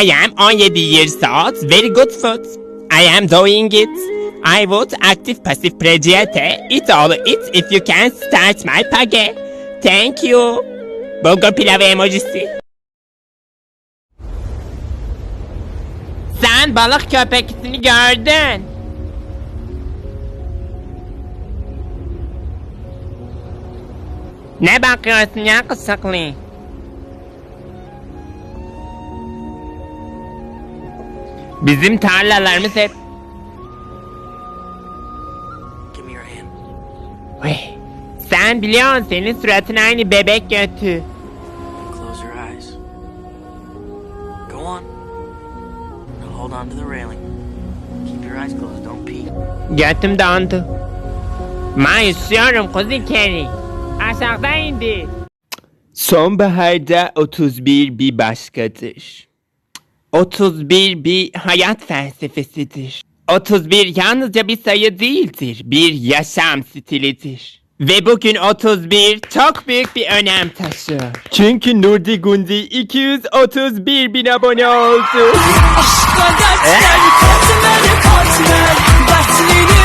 I am 17 years old, very good food. I am doing it. I would active passive pregiate. Eat all it if you can start my page. Thank you. Bulgur pilavı emojisi. Sen balık köpekisini gördün. Ne bakıyorsun ya kısıklı? Bizim tarlalarımız hep... Give me your hand. Uy, Sen biliyorsun senin suratın aynı bebek götü. Close your eyes. Go on. Now hold on to the railing. Keep your eyes closed. Don't peek. Götüm dondu. Ben üşüyorum kuzi keri. Aşağıda indi. Sonbaharda 31 bir başkadır. 31 bir hayat felsefesidir. 31 yalnızca bir sayı değildir, bir yaşam stilidir. Ve bugün 31 çok büyük bir önem taşıyor. Çünkü Nurdi Gundi 231 bin abone oldu. Aşka dertler katmer katmer Dertlenirsen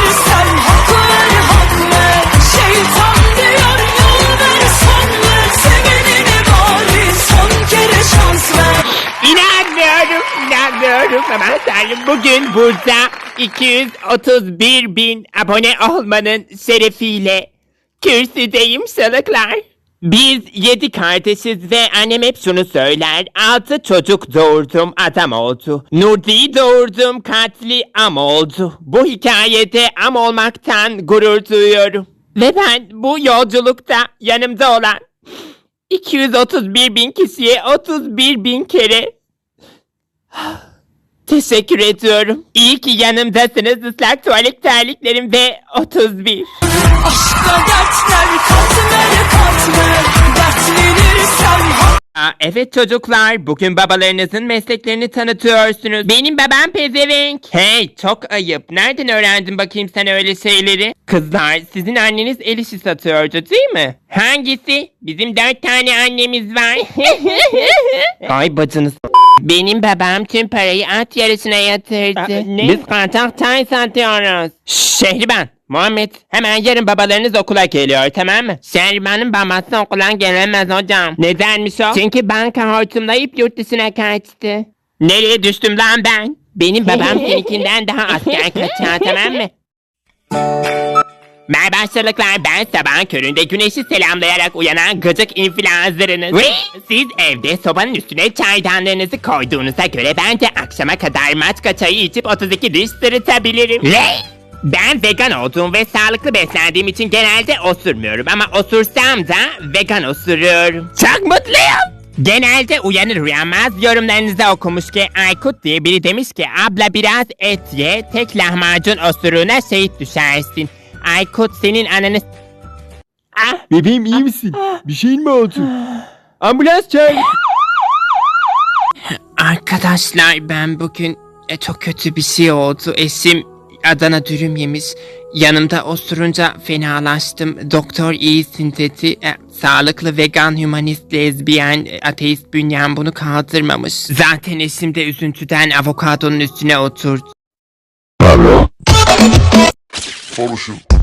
İnanmıyorum, inanmıyorum. Aman tanrım bugün burada 231 bin abone olmanın şerefiyle kürsüdeyim salıklar. Biz yedi kardeşiz ve annem hep şunu söyler. Altı çocuk doğurdum adam oldu. Nurdi'yi doğurdum katli am oldu. Bu hikayede am olmaktan gurur duyuyorum. Ve ben bu yolculukta yanımda olan 231 bin kişiye 31 bin kere teşekkür ediyorum. İyi ki yanımdasınız ıslak tuvalet terliklerim ve 31. Aşka dertler katmer katmer Dertlenirsen Aa, evet çocuklar, bugün babalarınızın mesleklerini tanıtıyorsunuz. Benim babam pezevenk. Hey, çok ayıp. Nereden öğrendin bakayım sen öyle şeyleri? Kızlar, sizin anneniz el işi satıyordu değil mi? Hangisi? Bizim dört tane annemiz var. Ay bacınız. Benim babam tüm parayı at yarışına yatırdı. ne? Biz kantak tay satıyoruz. Şehriban, Muhammed hemen yarın babalarınız okula geliyor tamam mı? Şehriban'ın babası okula gelemez hocam. Nedenmiş o? Çünkü banka hortumlayıp yurt dışına kaçtı. Nereye düştüm lan ben? Benim babam seninkinden daha asker kaçağı tamam mı? Merhaba aşırılıklar ben sabahın köründe güneşi selamlayarak uyanan gıcık influencerınız. Ve siz evde sobanın üstüne çaydanlığınızı koyduğunuza göre ben de akşama kadar maçka çayı içip 32 diş sırıtabilirim. Ve ben vegan olduğum ve sağlıklı beslendiğim için genelde osurmuyorum ama osursam da vegan osuruyorum. Çok mutluyum. Genelde uyanır uyanmaz yorumlarınızda okumuş ki Aykut diye biri demiş ki abla biraz et ye tek lahmacun osuruğuna şehit düşersin. Aykut senin ananı... Ah, Bebeğim iyi misin? Bir şeyin mi oldu? Ambulans çağır. arkadaşlar ben bugün e, çok kötü bir şey oldu. Eşim Adana dürüm yemiş. Yanımda osurunca fenalaştım. Doktor iyisin dedi. E, sağlıklı vegan, humanist, lezbiyen, e, ateist bünyem bunu kaldırmamış. Zaten eşim de üzüntüden avokadonun üstüne oturdu. Photoshop.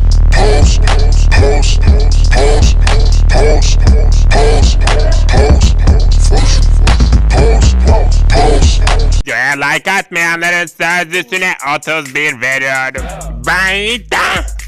Like atmayanların sözlüsüne 31 veriyorum. Ben iddia.